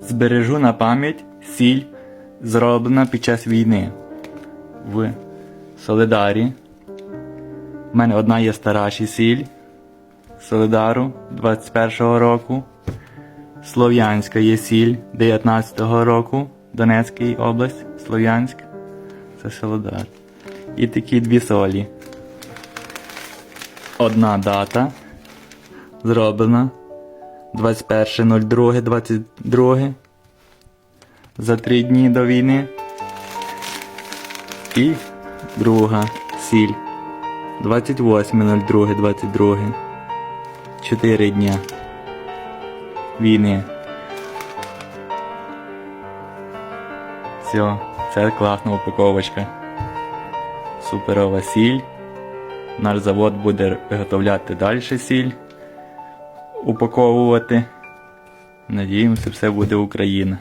Збережу на пам'ять сіль, зроблена під час війни в Солидарі. У мене одна є стараші сіль Солидару 21-го року. Слов'янська є сіль 19-го року. Донецька область, Слов'янськ. Це Солидар. І такі дві солі. Одна дата зроблена 21.02.22 за три дні до війни. І друга сіль 28.02.22 Чотири дня війни. Все, це класна упаковочка. Суперова сіль. Наш завод буде виготовляти далі сіль, упаковувати. Надіємося, все буде Україна.